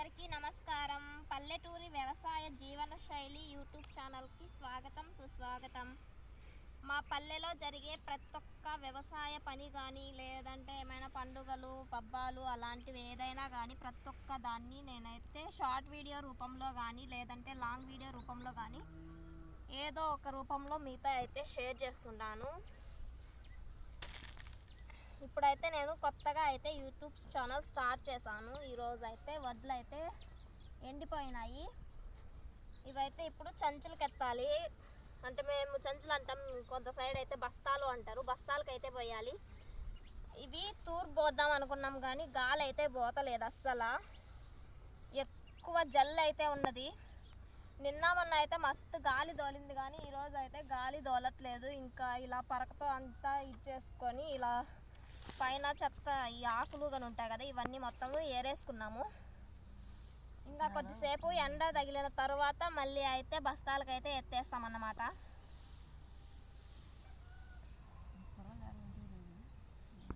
అందరికీ నమస్కారం. పల్లెటూరి వ్యవసాయ జీవన శైలి యూట్యూబ్ ఛానల్కి స్వాగతం సుస్వాగతం. మా పల్లెలో జరిగే ప్రతి ఒక్క వ్యవసాయ పని కానీ లేదంటే ఏమైనా పండుగలు పబ్బాలు అలాంటివి ఏదైనా కానీ ప్రతి ఒక్క దాన్ని నేనైతే షార్ట్ వీడియో రూపంలో కానీ లేదంటే లాంగ్ వీడియో రూపంలో కానీ ఏదో ఒక రూపంలో మీతో అయితే షేర్ చేసుకున్నాను ఇప్పుడైతే నేను కొత్తగా అయితే యూట్యూబ్ ఛానల్ స్టార్ట్ చేశాను. ఈరోజు అయితే వడ్లు అయితే ఎండిపోయినాయి. ఇవైతే ఇప్పుడు చంచులకి ఎత్తాలి అంటే మేము చంచులు అంటాం కొంత సైడ్ అయితే బస్తాలు అంటారు. బస్తాలకు అయితే పోయాలి. ఇవి తూర్పు పోద్దాం అనుకున్నాం కానీ గాలి అయితే పోతలేదు అస్సలు. ఎక్కువ జల్లు అయితే ఉన్నది. నిన్న మొన్న అయితే మస్తు గాలి దోలింది కానీ ఈరోజు అయితే గాలి దోలట్లేదు ఇంకా ఇలా పరకతో అంతా ఇచ్చేసుకొని ఇలా పైన చెత్త ఈ ఆకులు కానీ ఉంటాయి కదా ఇవన్నీ మొత్తము ఏరేసుకున్నాము. ఇంకా కొద్దిసేపు ఎండ తగిలిన తర్వాత మళ్ళీ అయితే బస్తాలకైతే ఎత్తేస్తామన్నమాట.